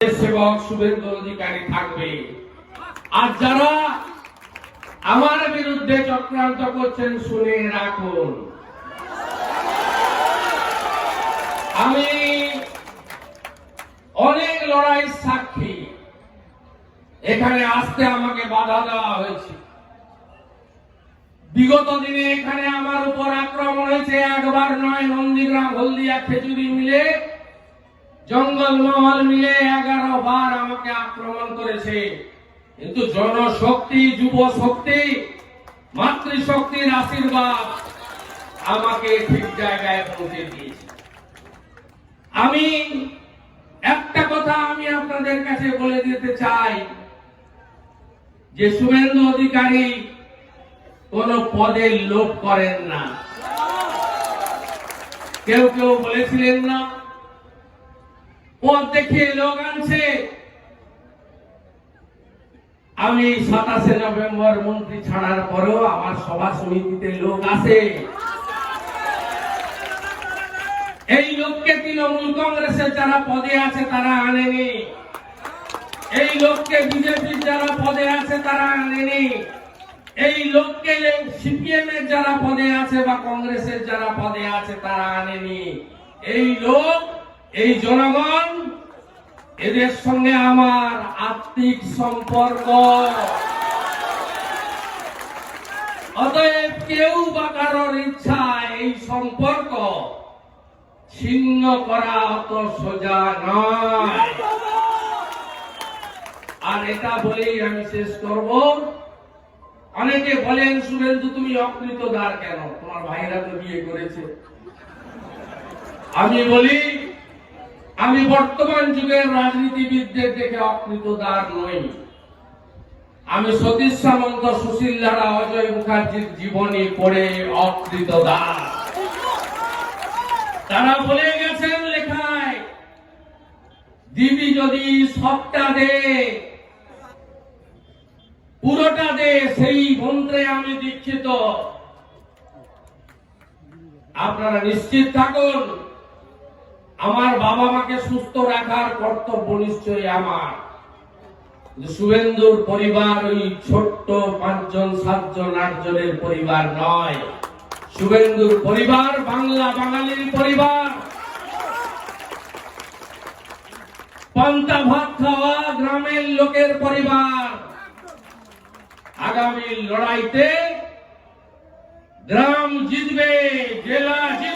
সেবক শুভেন্দু অধিকারী থাকবে। আর যারা আমার বিরুদ্ধে চক্রান্ত করছেন, শুনে রাখুন। আমি অনেক লড়াইয়ের সাক্ষী। এখানে আসতে আমাকে বাধা দেওয়া হয়েছে। বিগত দিনে এখানে আমার উপর আক্রমণ হয়েছে, একবার নয়, নন্দীগ্রাম, হলদিয়া, খেজুরি মিলে জঙ্গলমহল মিলে এগারো বার আমাকে আক্রমণ করেছে। কিন্তু জনশক্তি যুব শক্তি মাতৃশক্তির আশীর্বাদ আমাকে ঠিক জায়গায় পৌঁছে দিয়েছে। আমি একটা কথা আমি আপনাদের কাছে বলে দিতে চাই, যে শুভেন্দু অধিকারী কোন পদের লোভ করেন না। কেউ কেউ বলেছিলেন না দেখিয়ে লোক আনছে। আমি সাতাশে নভেম্বর মন্ত্রী ছাড়ার পরেও আমার সভা সমিতিতে লোক আসে এই লোককে তৃণমূল কংগ্রেসের যারা পদে আছে, তারা আনেনি। এই লোককে বিজেপির যারা পদে আছে, তারা আনেনি। এই লোককে সিপিএম এর যারা পদে আছে বা কংগ্রেসের যারা পদে আছে, তারা আনেনি। এই লোক এই জনগণ, এদের সঙ্গে আমার আত্মিক সম্পর্ক। অতএব কেউ বা কারোর ইচ্ছা এই সম্পর্ক ছিন্ন করা অত সোজা নয়। আর এটা বলেই আমি শেষ করব। অনেকে বলেন, সুরেন্দু, তুমি অকৃত দ্বার কেন? তোমার ভাইরা তো বিয়ে করেছে। আমি বলি আমি বর্তমান যুগের রাজনীতিবিদদের দেখে অকৃত নই। আমি সতীশ সামন্ত, সুশীল লারা অজয় মুখার্জির জীবনী পড়ে অকৃত তারা বলে গেছেন লেখায়, দিবি যদি সবটা দে, পুরোটা দে, সেই মন্ত্রে আমি দীক্ষিত। আপনারা নিশ্চিত থাকুন আমার বাবা মাকে সুস্থ রাখার কর্তব্য নিশ্চয়ই আমার। শুভেন্দুর পরিবার ওই ছোট্ট পাঁচজন, সাতজন, আটজনের পরিবার নয়। শুভেন্দুর পরিবার বাংলা বাঙালির পরিবার। পান্তা ভাত খাওয়া গ্রামের লোকের পরিবার। আগামী লড়াইতে গ্রাম জিতবে, জেলা জিতবে।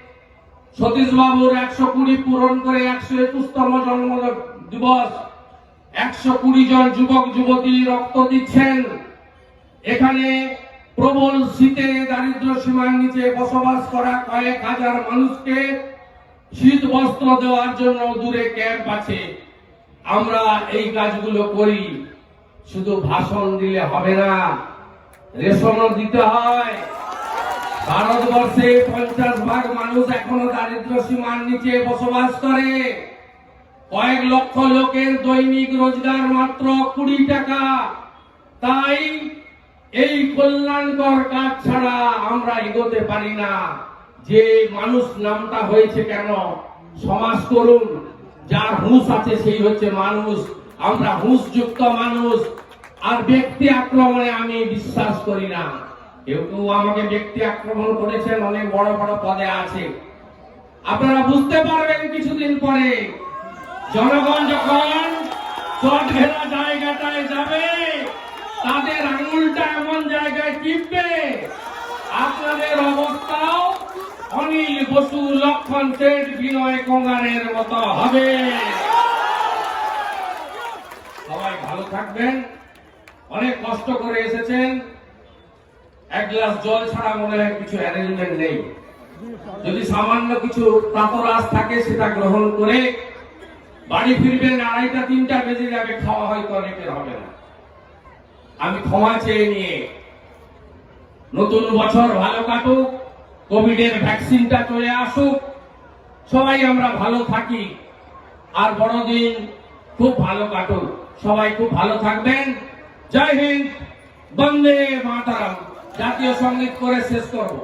সতীশ বাবুর একশো কুড়ি পূরণ করে একশো একুশতম জন্ম দিবস। একশো কুড়ি জন যুবক, যুবতী রক্ত দিচ্ছেন। এখানে প্রবল শীতে দারিদ্র সীমার নিচে বসবাস করা কয়েক হাজার মানুষকে শীত বস্ত্র দেওয়ার জন্য দূরে ক্যাম্প আছে। আমরা এই কাজগুলো করি। শুধু ভাষণ দিলে হবে না, রেশনও দিতে হয়। ভারতবর্ষে পঞ্চাশ ভাগ মানুষ এখনও দারিদ্র সীমার নিচে বসবাস করে। কয়েক লক্ষ লোকের দৈনিক রোজগার মাত্র কুড়ি টাকা। তাই এই কল্যাণকর কাজ ছাড়া আমরা এগোতে পারি না। যে মানুষ নামটা হয়েছে কেন? সমাজ করুন। যার হুঁশ আছে সেই হচ্ছে মানুষ। আমরা হুঁশযুক্ত মানুষ। আর ব্যক্তি আক্রমণে আমি বিশ্বাস করি না। কেউ কেউ আমাকে ব্যক্তি আক্রমণ করেছেন, অনেক বড় বড় পদে আছে। আপনারা বুঝতে পারবেন কিছুদিন পরে, জনগণ যখন জায়গাটায় যাবে, তাদের আঙুলটা এমন জায়গায় টিপবে, আপনাদের অবস্থাও অনিল বসু লক্ষণ সেঠ বিনয় কঙ্গারের মতো হবে। সবাই ভালো থাকবেন, অনেক কষ্ট করে এসেছেন। এক গ্লাস জল ছাড়া মনে হয় কিছু অ্যারেঞ্জমেন্ট নেই। যদি সামান্য কিছু প্রাতরাস থাকে, সেটা গ্রহণ করে বাড়ি ফিরবেন, আড়াইটা, তিনটা বেজে যাবে, খাওয়া হয়তো অনেকের হবে না। আমি ক্ষমা চেয়ে নিয়ে নতুন বছর ভালো কাটুক, কোভিডের ভ্যাকসিনটা চলে আসুক, সবাই আমরা ভালো থাকি, আর বড়দিন খুব ভালো কাটুক। সবাই খুব ভালো থাকবেন। জয় হিন্দ, বন্দে মাতারাম। জাতীয় সংগীত করে শেষ করব।